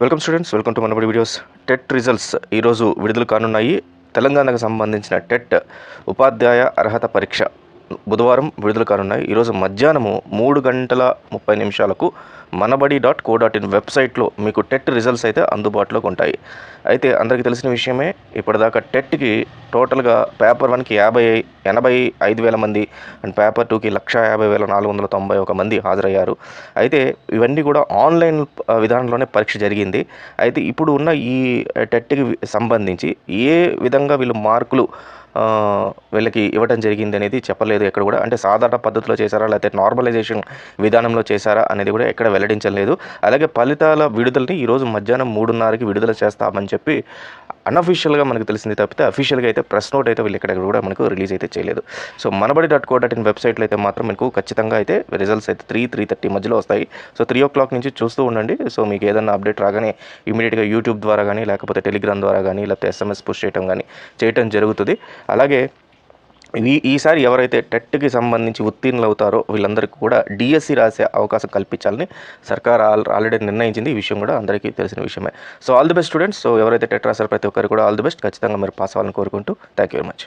Welcome students welcome to Manabadi videos TET results ఈరోజు విడుదల కానున్నాయి. తెలంగాణకు సంబంధించిన టెట్ ఉపాధ్యాయ అర్హత పరీక్ష. బుధవారం విడుదల కానున్నాయి. ఈరోజు మధ్యాహ్నము మూడు గంటల ముప్పై నిమిషాలకు Manabadi dot co dot in వెబ్సైట్లో మీకు టెట్ రిజల్ట్స్ అయితే అందుబాటులోకి ఉంటాయి. అయితే అందరికీ తెలిసిన విషయమే ఇప్పటిదాకా టెట్కి టోటల్గా పేపర్ వన్కి యాభై ఎనభై ఐదు వేల మంది అండ్ పేపర్ టూకి లక్ష యాభై వేల నాలుగు వందల తొంభై ఒక మంది హాజరయ్యారు. అయితే ఇవన్నీ కూడా ఆన్లైన్ విధానంలోనే పరీక్ష జరిగింది. అయితే ఇప్పుడు ఉన్న ఈ టెట్కి సంబంధించి ఏ విధంగా వీళ్ళు మార్కులు వీళ్ళకి ఇవ్వడం జరిగింది అనేది చెప్పలేదు ఎక్కడ కూడా. అంటే సాధారణ పద్ధతిలో చేశారా లేకపోతే నార్మలైజేషన్ విధానంలో చేశారా అనేది కూడా ఎక్కడ వెల్లడించలేదు. అలాగే ఫలితాల విడుదలని ఈరోజు మధ్యాహ్నం మూడున్నరకి విడుదల చేస్తామని చెప్పి అన్అఫీషియల్గా మనకు తెలిసింది తప్పితే అఫీషియల్గా అయితే ప్రెస్ నోట్ అయితే వీళ్ళు ఇక్కడ కూడా మనకు రిలీజ్ అయితే చేయలేదు. So Manabadi dot co dot in వెబ్సైట్లో అయితే మాత్రం మీకు ఖచ్చితంగా అయితే రిజల్ట్స్ అయితే త్రీ త్రీ థర్టీ మధ్యలో వస్తాయి. సో త్రీ ఓ క్లాక్ నుంచి చూస్తూ ఉండండి. సో మీకు ఏదైనా అప్డేట్ రాగానే ఇమీడియట్గా యూట్యూబ్ ద్వారా కానీ లేకపోతే టెలిగ్రామ్ ద్వారా కానీ లేకపోతే ఎస్ఎంఎస్ పుష్ చేయడం కానీ చేయటం జరుగుతుంది. అలాగే ఈ ఈసారి ఎవరైతే టెట్కి సంబంధించి ఉత్తీర్ణులు అవుతారో వీళ్ళందరికీ కూడా డిఎస్సి రాసే అవకాశం కల్పించాలని సర్కార్ ఆల్ ఆల్రెడీ నిర్ణయించింది. ఈ విషయం కూడా అందరికీ తెలిసిన విషయమే. So all the best students. So ఎవరైతే టెట్ రాసారో ప్రతి ఒక్కరు కూడా ఆల్ ది బెస్ట్. ఖచ్చితంగా మీరు పాస్ అవ్వాలని కోరుకుంటూ థ్యాంక్ యూ వెరీ మచ్.